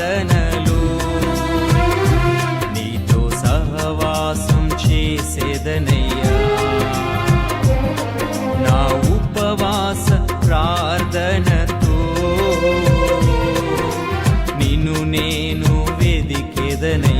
ఆరాధనలు నీతో సహవాసం చేసేదనయ్యా. నా ఉపవాస ప్రార్థనతో నిన్ను నేను వెదికెదనయ్యా.